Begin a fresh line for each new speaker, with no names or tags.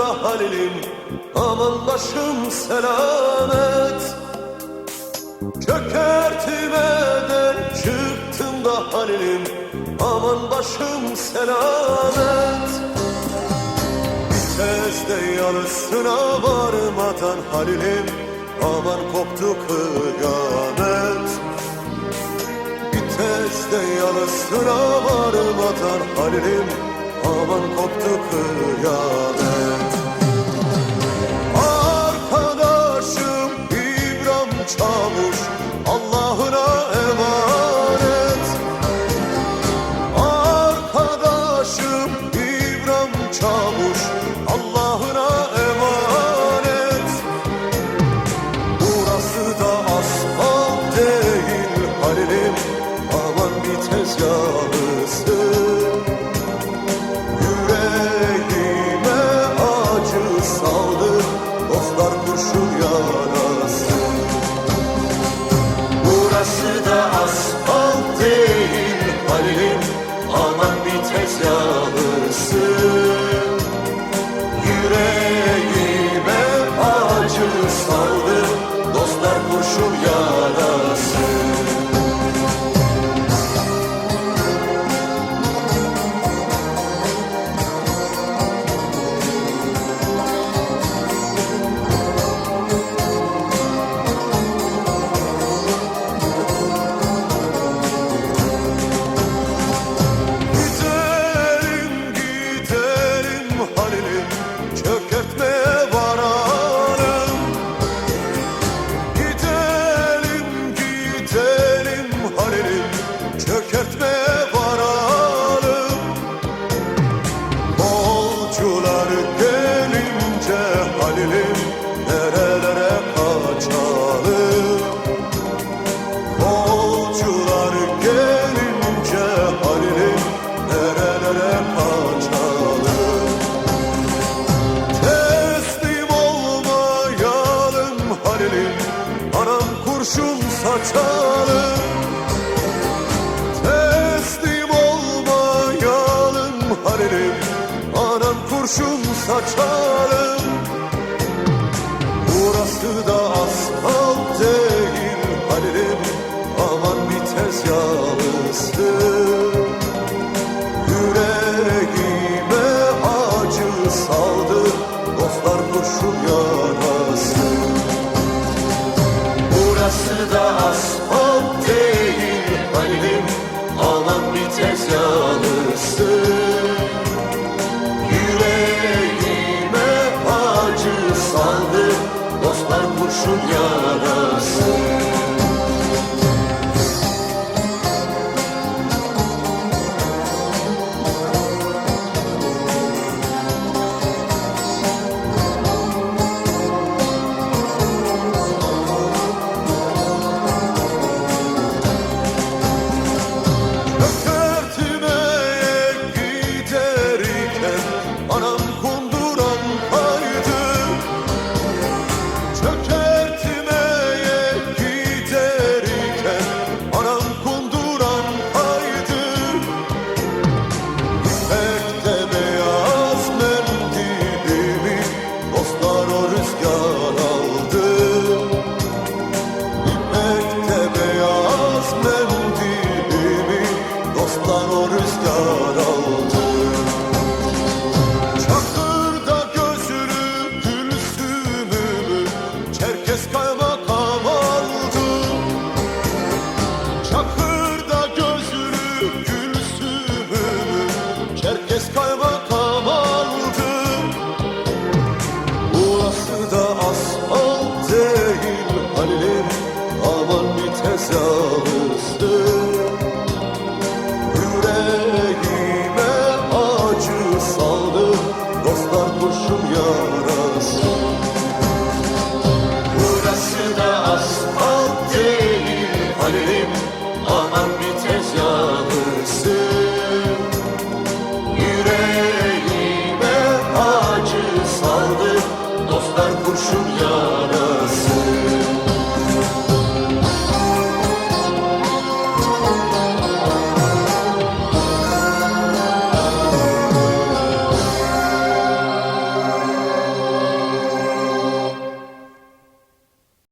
Halil'im Aman başım selamet. Çökertmeden çıktım da Halil'im Aman başım selamet. Viteste yarısına varmadan Halil'im Aman koptu kıyamet. Viteste yarısına varmadan Halil'im Aman koptu kıyamet. Arkadaşım İbrahim Çavuş Allah'ına emanet. Arkadaşım İbrahim Çavuş Allah'ına emanet. Burası da asfalt değil Halil'im. Aman bir tezgahısı saldı Dostlar kurşun yarası. Burası da asfalt değil Halil'im Aman bir tezgahısı kurşun saçalım Burası da asfalt değil Halil'im. Aman bir tezgahısı kurşun yarası This da asfalt değil Halil'im Aman bir tezahüstü Yüreğime acı saldı Dostlar kurşun yarası